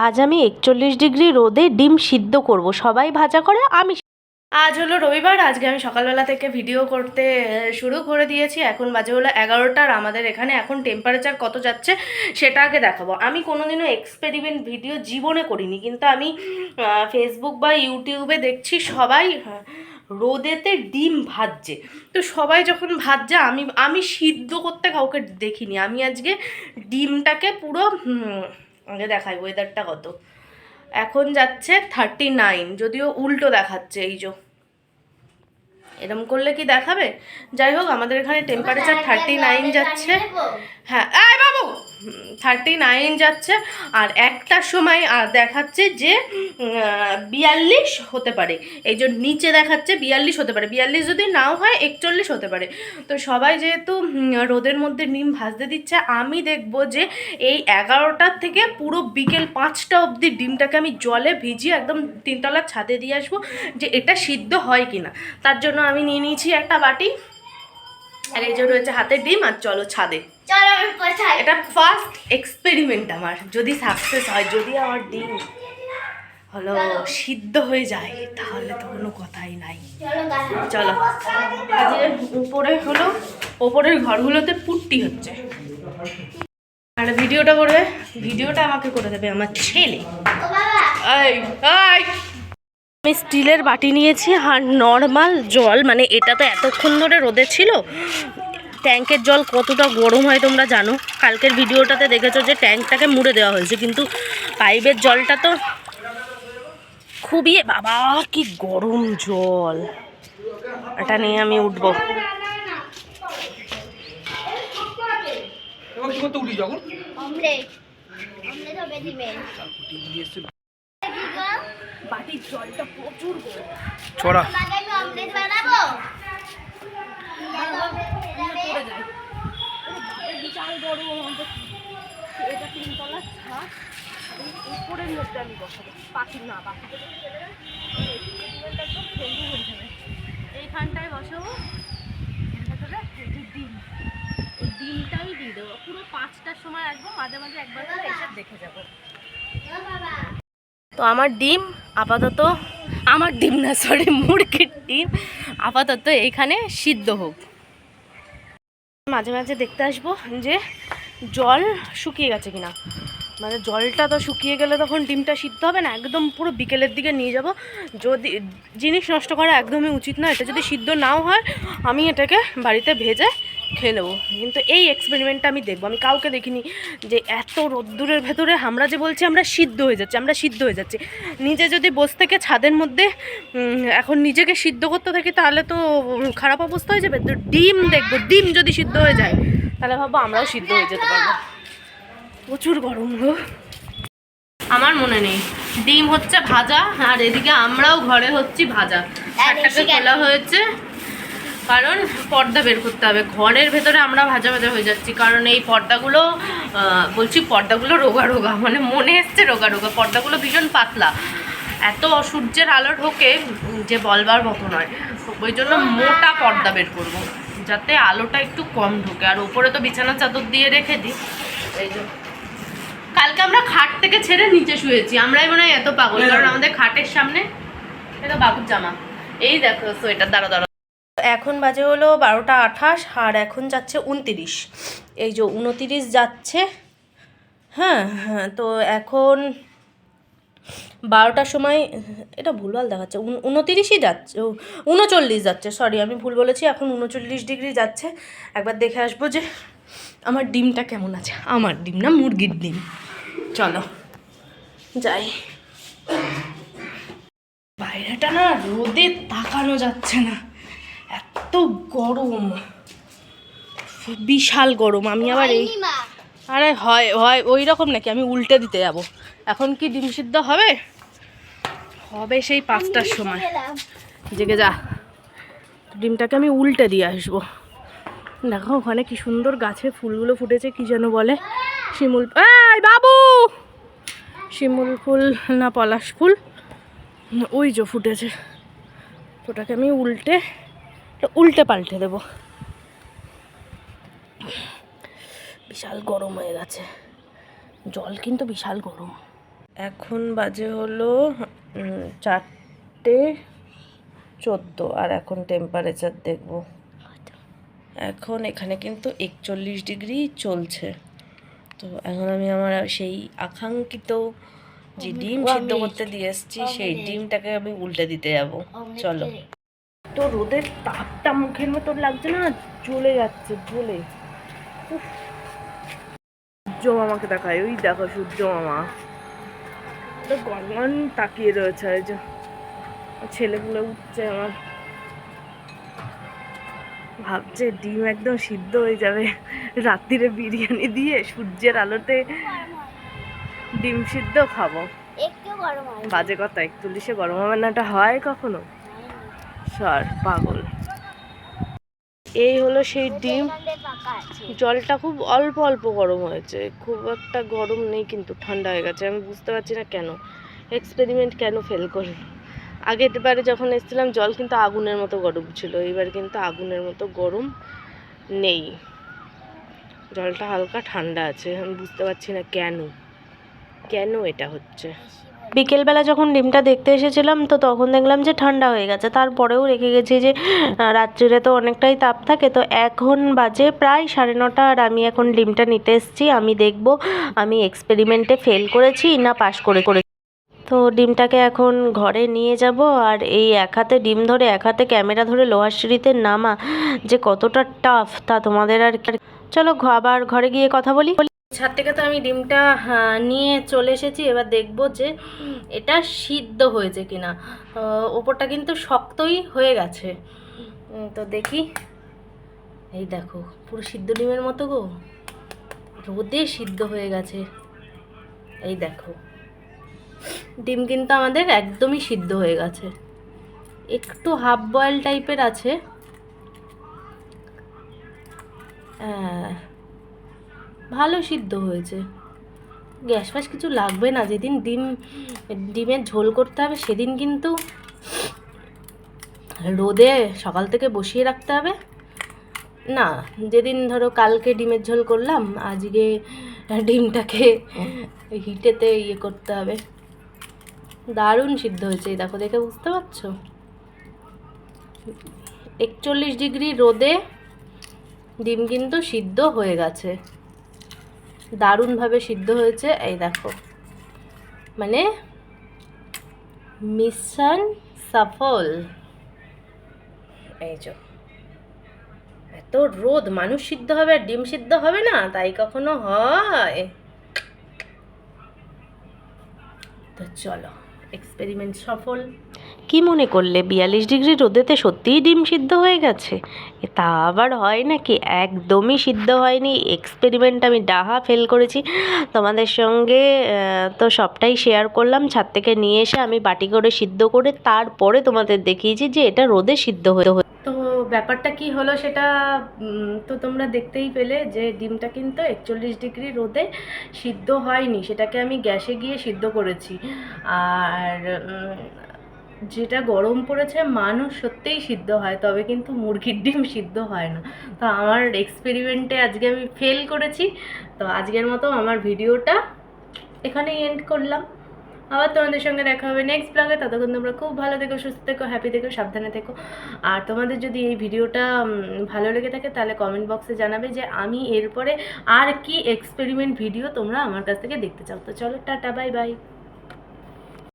আজ আমি একচল্লিশ ডিগ্রি রোদে ডিম সিদ্ধ করব। সবাই ভাজা করে আমি আজ হলো রবিবার, আজকে আমি সকালবেলা থেকে ভিডিও করতে শুরু করে দিয়েছি। এখন বাজে হলো এগারোটার আমাদের এখানে এখন টেম্পারেচার কত যাচ্ছে সেটা আগে দেখাবো। আমি কোনোদিনও এক্সপেরিমেন্ট ভিডিও জীবনে করিনি, কিন্তু আমি ফেসবুক বা ইউটিউবে দেখছি সবাই রোদেতে ডিম ভাজছে। তো সবাই যখন ভাজছে, আমি আমি সিদ্ধ করতে কাউকে দেখিনি। আমি আজকে ডিমটাকে পুরো আগে দেখাই ওয়েদারটা কত? এখন যাচ্ছে থার্টি নাইন যদিও উল্টো দেখাচ্ছে এই যে। এরম করলে কি দেখাবে? যাই হোক আমাদের এখানে টেম্পারেচার থার্টি নাইন যাচ্ছে। হ্যাঁ আয় বাবু! থার্টি নাইন যাচ্ছে আর একটার সময় আর দেখাচ্ছে যে বিয়াল্লিশ হতে পারে। এই যে নিচে দেখাচ্ছে বিয়াল্লিশ হতে পারে। বিয়াল্লিশ যদি নাও হয়, একচল্লিশ হতে পারে। তো সবাই যেহেতু রোদের মধ্যে ডিম ভাজতে দিচ্ছে, আমি দেখব যে এই এগারোটার থেকে পুরো বিকেল পাঁচটা অবধি ডিমটাকে আমি জলে ভিজিয়ে একদম তিনতলার ছাদে দিয়ে আসব যে এটা সিদ্ধ হয় কিনা। তার জন্য আমি নিয়ে নিয়েছি একটা বাটি। আর এই যে রয়েছে হাতের ডিম, আর চলো ছাদে। এটা ফার্স্ট এক্সপেরিমেন্ট আমার। যদি সাকসেস হয় যদি আমার ডিম হলো সিদ্ধ হয়ে যায় তাহলে তো কোনো কথাই নাই। চলো উপরে হলো ওপরের ঘরগুলোতে পুট্টি হচ্ছে। আর ভিডিওটা করবে ভিডিওটা আমাকে করে দেবে আমার ছেলে। আমি স্টিলের বাটি নিয়েছি আর নর্মাল জল মানে এটা তো এতক্ষণ ধরে রোদে ছিল ট্যাঙ্কের জল কতটা গরম হয় তোমরা জানো? কালকের ভিডিওটাতে দেখেছ যে ট্যাঙ্কটাকে মুড়ে দেওয়া হয়েছে কিন্তু পাইপের জলটা তো খুবই বাবা কি গরম জল। এটা নিয়ে আমি উঠবো। এবার কি করতে উঠি যখন? অমলেট। অমলেট হবে ডিমের বাটির জলটা প্রচুর গরম। ছড়া। এটা উপরের মধ্যে আমি না ডিম। দেবো। পুরো পাঁচটার সময় মাঝে মাঝে একবার করে এসে দেখে যাব। তো আমার ডিম আপাতত, আমার ডিম না সরি মুরগির ডিম আপাতত এইখানে সিদ্ধ হোক। মাঝে মাঝে দেখতে আসব যে জল শুকিয়ে গেছে কিনা। মানে জলটা তো শুকিয়ে গেলে তখন ডিমটা সিদ্ধ হবে না, একদম পুরো বিকেলের দিকে নিয়ে যাব। যদি জিনিস নষ্ট করা একদমই উচিত না, এটা যদি সিদ্ধ নাও হয়, আমি এটাকে বাড়িতে ভেজে খেয়ে নেব। কিন্তু এই এক্সপেরিমেন্টটা আমি দেখব। আমি কাউকে দেখিনি যে এত রোদ্দুরের ভেতরে আমরা যে বলছি আমরা সিদ্ধ হয়ে যাচ্ছি আমরা সিদ্ধ হয়ে যাচ্ছি। নিজে যদি বসে থেকে ছাদের মধ্যে এখন নিজেকে সিদ্ধ করতে থাকি তাহলে তো খারাপ অবস্থা হয়ে যাবে। তো ডিম দেখব ডিম যদি সিদ্ধ হয়ে যায় তাহলে ভাববো আমরাও সিদ্ধ হয়ে যেতে পারব। প্রচুর গরম গো। আমার মনে নেই। ডিম হচ্ছে ভাজা আর এদিকে আমরাও ঘরে হচ্ছি ভাজা। কেন? খোলা হয়েছে। কারণ পর্দা বের করতে হবে। ঘরের ভেতরে আমরা ভাজা ভাজা হয়ে যাচ্ছি। কারণ এই পর্দাগুলো বলছি পর্দাগুলো রোগা রোগা মানে মনে এসছে রোগা রোগা। পর্দাগুলো ভীষণ পাতলা। এত সূর্যের আলো ঢোকে যে বলবার মতো নয়। ওই জন্য মোটা পর্দা বের করব যাতে আলোটা একটু কম ঢোকে। আর উপরে তো বিছানা চাদর দিয়ে রেখে দিই। এই জন্য কালকে আমরা খাট থেকে ছেড়ে নিচে শুয়েছি। আমরাই মনে হয় এত পাগল। কারণ আমাদের খাটের সামনে এটা বাবুর জামা। এই দেখো সোয়েটার দাঁড়া দাঁড়া এখন বাজে হলো বারোটা আঠাশ আর এখন যাচ্ছে উনতিরিশ। এই যে উনতিরিশ যাচ্ছে হ্যাঁ হ্যাঁ তো এখন বারোটার সময়, এটা ভুলভাল দেখাচ্ছে, উন- উনতিরিশই যাচ্ছে উনচল্লিশ যাচ্ছে সরি আমি ভুল বলেছি, এখন উনচল্লিশ ডিগ্রি যাচ্ছে। একবার দেখে আসব যে আমার ডিমটা কেমন আছে, আমার ডিম না মুরগির ডিম। চলো, যাই। বাইরেটা না রোদে তাকানো যাচ্ছে না। এত গরম। বিশাল গরম আমি আবার এই আরে হয় হয় ওই রকম নাকি আমি উল্টে দিতে যাব। এখন কি ডিম সিদ্ধ হবে? হবে সেই পাঁচটার সময়। জেগে যা। ডিমটাকে আমি উল্টে দিয়ে আসব। দেখো ওখানে কি সুন্দর গাছে ফুলগুলো ফুটেছে কি যেন বলে। শিমুল বাবু! শিমুল ফুল না পলাশ ফুল? ওই যে ফুটেছে। ওটাকে আমি উল্টে উল্টে পাল্টে দেবো। বিশাল গরম হয়ে গেছে। জল কিন্তু বিশাল গরম। এখন বাজে হলো চারটে চোদ্দ আর এখন টেম্পারেচার দেখব। এখন এখানে কিন্তু একচল্লিশ ডিগ্রি চলছে। তো এখন আমি আমার সেই আকাঙ্ক্ষিত যে ডিম সিদ্ধ করতে দিয়ে এসেছি সেই ডিমটাকে আমি উল্টে দিতে যাব। চলো। তো রোদের তাপটা মুখের মতো লাগছে না জ্বলে যাচ্ছে জ্বলে। সূর্য মামাকে দেখায় ওই দেখো সূর্য মামা। তো গরমান তাকিয়ে রয়েছে এই যে। ছেলেগুলো উঠছে আমার। ভাবছে ডিম একদম সিদ্ধ হয়ে যাবে রাত্রিরে বিরিয়ানি দিয়ে সূর্যের আলোতে ডিম সিদ্ধ খাব। বাজে কথা একচল্লিশে গরম হবে না এটা হয় কখনো? সর পাগল। এই হলো সেই ডিম। জলটা খুব অল্প অল্প গরম হয়েছে। খুব একটা গরম নেই কিন্তু, ঠান্ডা হয়ে গেছে। আমি বুঝতে পারছি না কেন। এক্সপেরিমেন্ট কেন ফেল করল আগের বারে যখন এসেছিলাম, জল কিন্তু আগুনের মতো গরম ছিল। এইবার কিন্তু আগুনের মতো গরম নেই। জলটা হালকা ঠান্ডা আছে। আমি বুঝতে পারছি না কেন। কেন এটা হচ্ছে? বিকেলবেলা যখন ডিমটা দেখতে এসেছিলাম, তো তখন দেখলাম যে ঠান্ডা হয়ে গেছে। তারপরেও রেখে গেছি যে রাত্রিরে তো অনেকটাই তাপ থাকে। তো এখন বাজে প্রায় সাড়ে নটা আর আমি এখন ডিমটা নিতে এসেছি। আমি দেখব, আমি এক্সপেরিমেন্টে ফেল করেছি না পাশ করে করে তো ডিমটাকে এখন ঘরে নিয়ে যাব। আর এই এক হাতে ডিম ধরে, এক হাতে ক্যামেরা ধরে লোহার সিঁড়িতে নামা যে কতটা টাফ তা তোমাদের আর চলো আবার ঘরে গিয়ে কথা বলি। ছাদ থেকে তো আমি ডিমটা নিয়ে চলে এসেছি। এবার দেখব যে এটা সিদ্ধ হয়েছে কিনা। ওপরটা কিন্তু শক্তই হয়ে গেছে। তো দেখি। এই দেখো, পুরো সিদ্ধ ডিমের মতো গো। রোদে সিদ্ধ হয়ে গেছে। এই দেখো। ডিম কিন্তু আমাদের একদমই সিদ্ধ হয়ে গেছে। একটু হাফ বয়েল টাইপের আছে। হ্যাঁ। ভালো সিদ্ধ হয়েছে। গ্যাস ফ্যাস কিছু লাগবে না, যেদিন ডিম, ডিমের ঝোল করতে হবে সেদিন কিন্তু রোদে সকাল থেকে বসিয়ে রাখতে হবে। না, যেদিন ধরো কালকে ডিমের ঝোল করলাম, আজকে ডিমটাকে হিটেতে ইয়ে করতে হবে। দারুণ সিদ্ধ হয়েছে দেখো দেখে বুঝতে পারছ? একচল্লিশ ডিগ্রি রোদে ডিম কিন্তু সিদ্ধ হয়ে গেছে। দারুণভাবে সিদ্ধ হয়েছে। এই দেখো। মানে মিশন সফল। এই যে। এত রোদ, মানুষ সিদ্ধ হবে, আর ডিম সিদ্ধ হবে না? তাই কখনো হয়? তো চলো এক্সপেরিমেন্ট সফল। কি মনে করলে বিয়াল্লিশ ডিগ্রি রোদেতে সত্যিই ডিম সিদ্ধ হয়ে গেছে? তা আবার হয় নাকি? একদমই সিদ্ধ হয়নি। এক্সপেরিমেন্ট আমি ডাহা ফেল করেছি। তোমাদের সঙ্গে তো সবটাই শেয়ার করলাম। ছাদ থেকে নিয়ে এসে আমি বাটি করে সিদ্ধ করে তারপরে তোমাদের দেখিয়েছি যে এটা রোদে সিদ্ধ হয়ে তো ব্যাপারটা কি হলো সেটা তো তোমরা দেখতেই পেলে যে ডিমটা কিন্তু একচল্লিশ ডিগ্রি রোদে সিদ্ধ হয়নি। সেটাকে আমি গ্যাসে গিয়ে সিদ্ধ করেছি। আর যেটা গরম পড়েছে, মানুষ সত্যিই সিদ্ধ হয়, তবে কিন্তু মুরগির ডিম সিদ্ধ হয় না। তো আমার এক্সপেরিমেন্টে আজকে আমি ফেল করেছি। তো আজকের মতো আমার ভিডিওটা এখানেই এন্ড করলাম। আবার তোমাদের সঙ্গে দেখা হবে নেক্সট ব্লগে ততক্ষণ তোমরা খুব ভালো থেকো, সুস্থ থেকো হ্যাপি থেকো, সাবধানে থেকো। আর তোমাদের যদি এই ভিডিওটা ভালো লেগে থাকে, তাহলে কমেন্ট বক্সে জানাবে যে আমি এরপরে আর কি এক্সপেরিমেন্ট ভিডিও তোমরা আমার কাছ থেকে দেখতে চাও। তো চলো, টাটা বাই বাই